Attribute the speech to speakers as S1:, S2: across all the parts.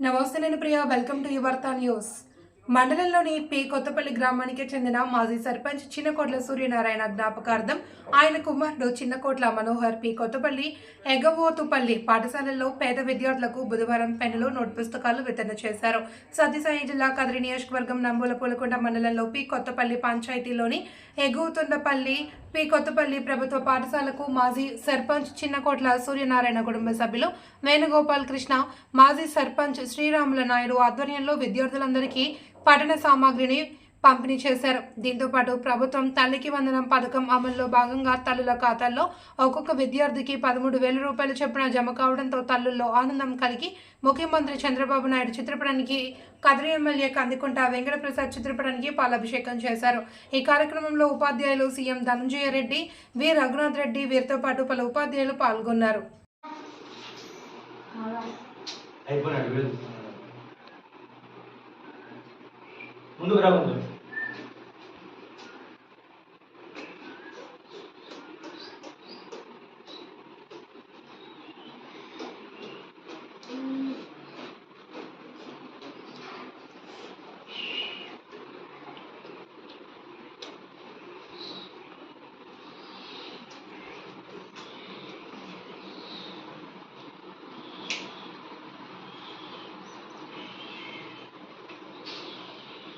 S1: నమస్తే నేను Priya welcome to యువర్తా న్యూస్ మండలంలోని పి కొత్తపల్లి గ్రామానికి చెందిన మాజీ సర్పంచ్ చిన్నకోట్ల సూర్యనారాయణ జ్ఞాపకార్థం ఆయన కుమారుడు చిన్నకోట్ల మనోహర్ పి కొత్తపల్లి ఎగవోతుపల్లి పాఠశాలల్లో పేద విద్యార్థులకు బుధవారం పెన్నులు నోట్ పుస్తకాలు వితరణ చేశారు. సత్యసాయి జిల్లా కదిరి నియోజకవర్గం నంబూలపూలకొండ మండలంలో పి కొత్తపల్లి పంచాయతీలోని ఎగువతుండపల్లి పి. కొత్తపల్లి ప్రభుత్వ పాఠశాలకు మాజీ సర్పంచ్ చిన్నకోట్ల సూర్యనారాయణ కుటుంబ సభ్యులు వేణుగోపాల్ కృష్ణ మాజీ సర్పంచ్ శ్రీరాముల నాయుడు ఆధ్వర్యంలో విద్యార్థులందరికీ పఠన సామాగ్రిని పంపిణీ చేశారు. దీంతో పాటు ప్రభుత్వం తల్లికి వందనం పథకం అమల్లో భాగంగా తల్లుల ఖాతాల్లో ఒక్కొక్క విద్యార్థికి పదమూడు వేల రూపాయల చొప్పున జమ కావడంతో తల్లుల్లో ఆనందం కలిగి ముఖ్యమంత్రి చంద్రబాబు నాయుడు చిత్రపటానికి కదిరి ఎమ్మెల్యే కందికుంట వెంకటప్రసాద్ చిత్రపటానికి పాలాభిషేకం చేశారు. ఈ కార్యక్రమంలో ఉపాధ్యాయులు సీఎం ధనంజయ రెడ్డి వి. రఘునాథ్ రెడ్డి వీరితో పాటు పలు ఉపాధ్యాయులు పాల్గొన్నారు.
S2: ముందుకు రా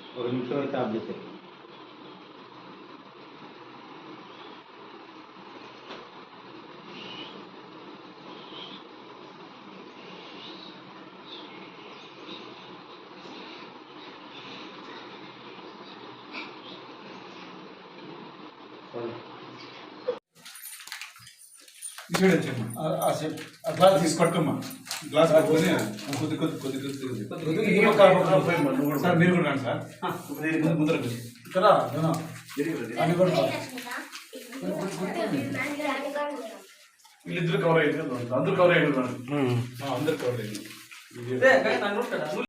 S2: ముందు
S3: ఒక నిమిషం అయితే ఆఫ్ చేసేది
S4: చూడండి ఆ గ్లాస్ తీసి పట్టుకోమ్మా గ్లాస్ పట్టుకొని కొద్ది కొద్ది కొద్ది కొద్ది సార్ మీరు కూడా రండి సార్ ముందు- ముందర రండి. ఇక్కడ జనా. అని కూడా సార్. వీళ్ళిద్దరు కవర్ అయ్యింది అందరూ కవర్ అయ్యింది అందరు కవర్ అయ్యింది